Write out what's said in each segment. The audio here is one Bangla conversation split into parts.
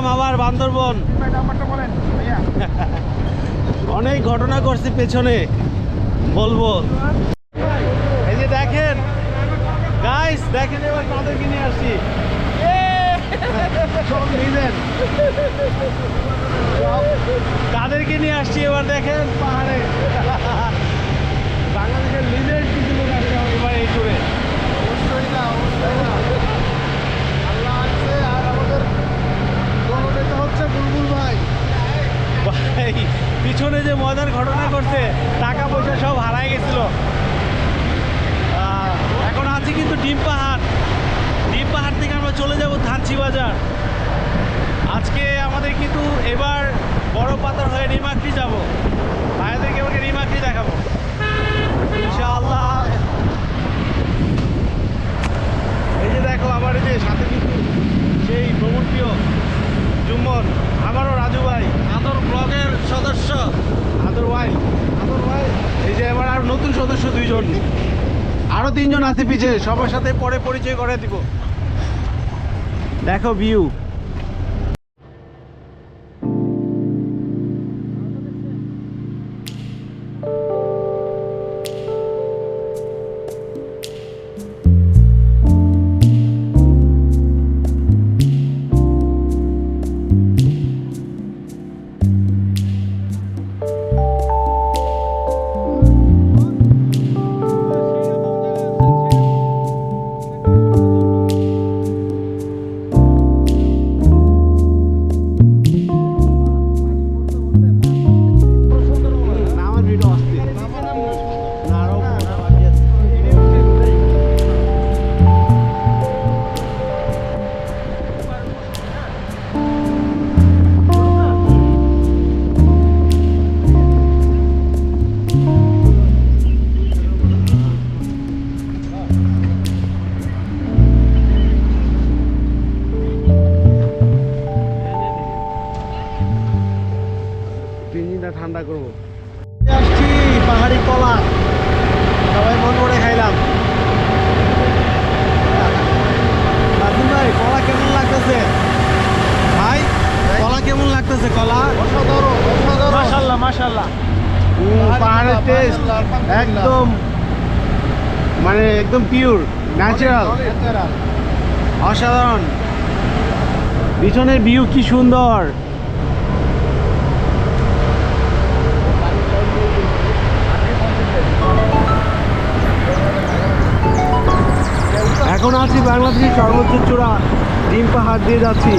আসলাম আবার বান্দরবন। অনেক ঘটনা করছে পেছনে, বলব। এই যে দেখেন গাইস দেখেন এবার কাদেরকে কিনে আসছি। কাদেরকে নিয়ে আসছি এবার দেখেন পাহাড়ে। বাংলাদেশের লিডের কিছু লোক আসছে এবার এই টুরে অবশ্যই না অবশ্যই না আল্লাহ আছে আর আমাদের জননেতা পিছনে যে মজার ঘটনা করছে, টাকা পয়সা সব হারায় গেছিল। এখন আছি কিন্তু ডিম পাহাড়। ডিম পাহাড় থেকে আমরা চলে যাব ধানচি বাজার। আজকে আমাদের কিন্তু এবার বড় পাতার হয়ে রিমাক্রি যাব। ভাইদেরকে আমাকে রিমাক্রি দেখাবো ইনশাআল্লাহ এই যে দেখো আমার এই যে সাথে কিন্তু সেই ভ্রমণপ্রিয় জুম্মন আমারও রাজু ভাই আদর ব্লগের সদস্য আদর ভাই আদর ভাই এই যে এবার আর নতুন সদস্য দুইজন আরও তিনজন আছে পিছিয়ে সবার সাথে পরে পরিচয় করে দিব। দেখো ভিউ পাহাড়ের টেস্ট একদম মানে একদম পিওর ন্যাচারাল ন্যাচারাল অসাধারণ। পিছনের ভিউ কি সুন্দর। এখন আছি বাংলাদেশের সর্বোচ্চ চূড়া ডিম পাহাড় দিয়ে যাচ্ছি।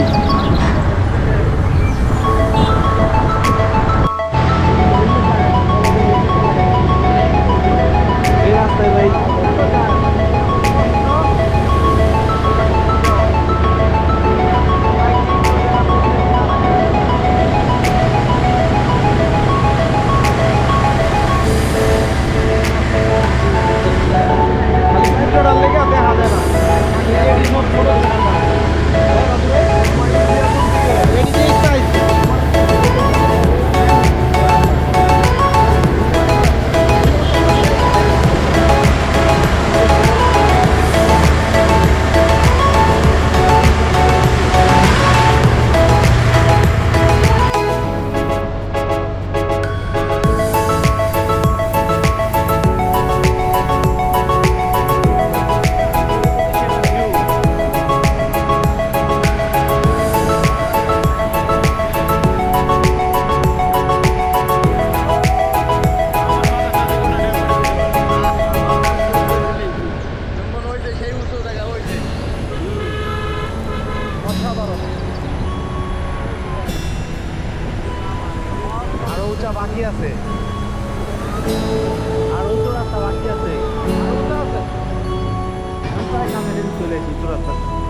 de la.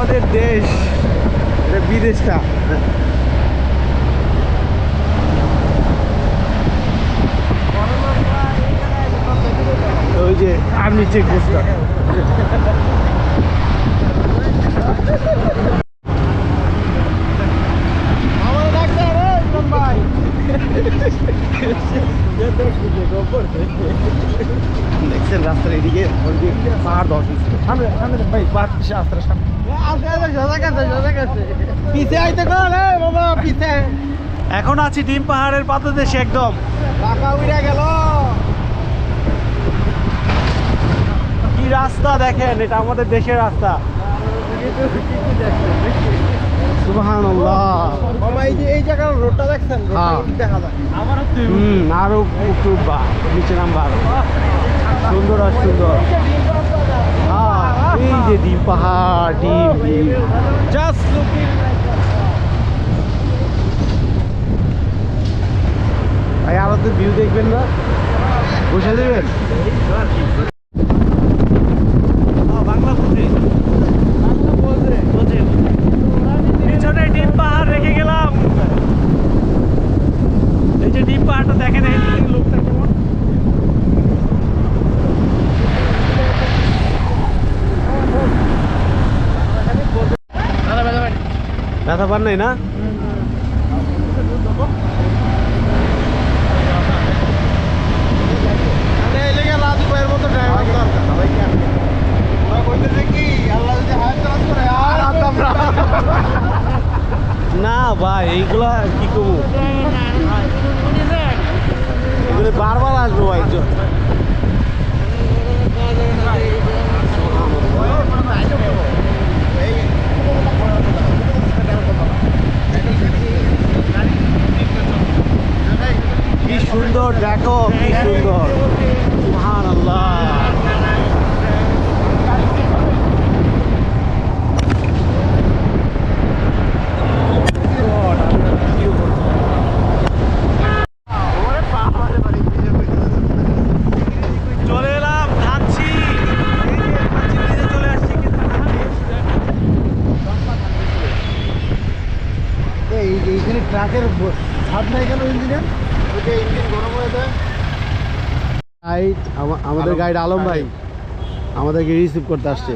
আমাদের দেশ এটা বিদেশটা। ওই যে আমি চেক আমাদের ডাক্তার রে ইমরান ভাই দেখছেন রাস্তার এদিকে ওইদিকে পাহাড় দশ সামনে সামনে ভাই বাদ পিছে আস্তে সামনে? পিছে আইতে কল বাবা পিছে। এখন আছি ডিম পাহাড়ের পাদদেশে একদম। টাকা উড়ে গেল। কি রাস্তা দেখেন এটা আমাদের দেশের রাস্তা। সুবহান বাবা এই যে এই জায়গার রোডটা দেখছেন? রোডটা হ্যাঁ। কিন্তু দেখা যায়। আমারও হুম আরও নিচে নামবা আরও। সুন্দর আর সুন্দর। এই যে ডিম পাহাড় জাস্ট ভাই আমাদের ভিউ দেখবেন না? বসে দেবেন? नाही ना? ছাদ নাই কেন ইঞ্জিনের? ওইটা ইঞ্জিন গরম হয়ে যায়। গাইড আমাদের গাইড আলম ভাই ভাই। আমাদেরকে রিসিভ করতে আসছে।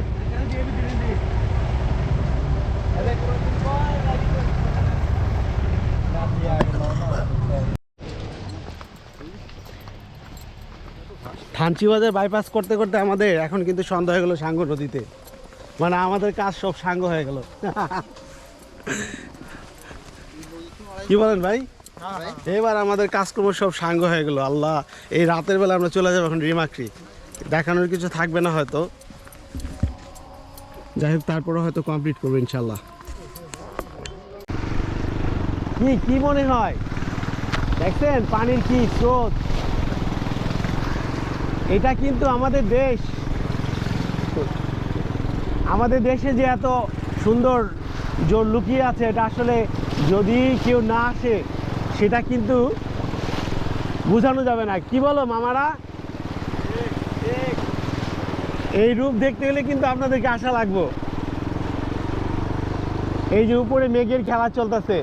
থানচি বাজার বাইপাস করতে করতে আমাদের এখন কিন্তু সন্ধ্যা হয়ে গেল সাঙ্গ নদীতে। মানে আমাদের কাজ সব সাঙ্গ হয়ে গেল। কি বলেন ভাই? এবার আমাদের কাজকর্ম সব সাঙ্গ হয়ে গেল। আল্লাহ এই রাতের বেলা আমরা চলে যাব এখন রিমাক্রি দেখানোর কিছু থাকবে না হয়তো। যাই হোক তারপরে হয়তো কমপ্লিট করব ইনশাল্লাহ কি কি মনে হয়? দেখছেন পানির কি স্রোত? এটা কিন্তু আমাদের দেশ। আমাদের দেশে যে এত সুন্দর জোর লুকিয়ে আছে এটা আসলে যদি কেউ না আসে সেটা কিন্তু বোঝানো যাবে না। কি বলো মামারা? এই রূপ দেখতে গেলে কিন্তু আপনাদেরকে আশা লাগবো। এই যে উপরে মেঘের খেলা চলতেছে।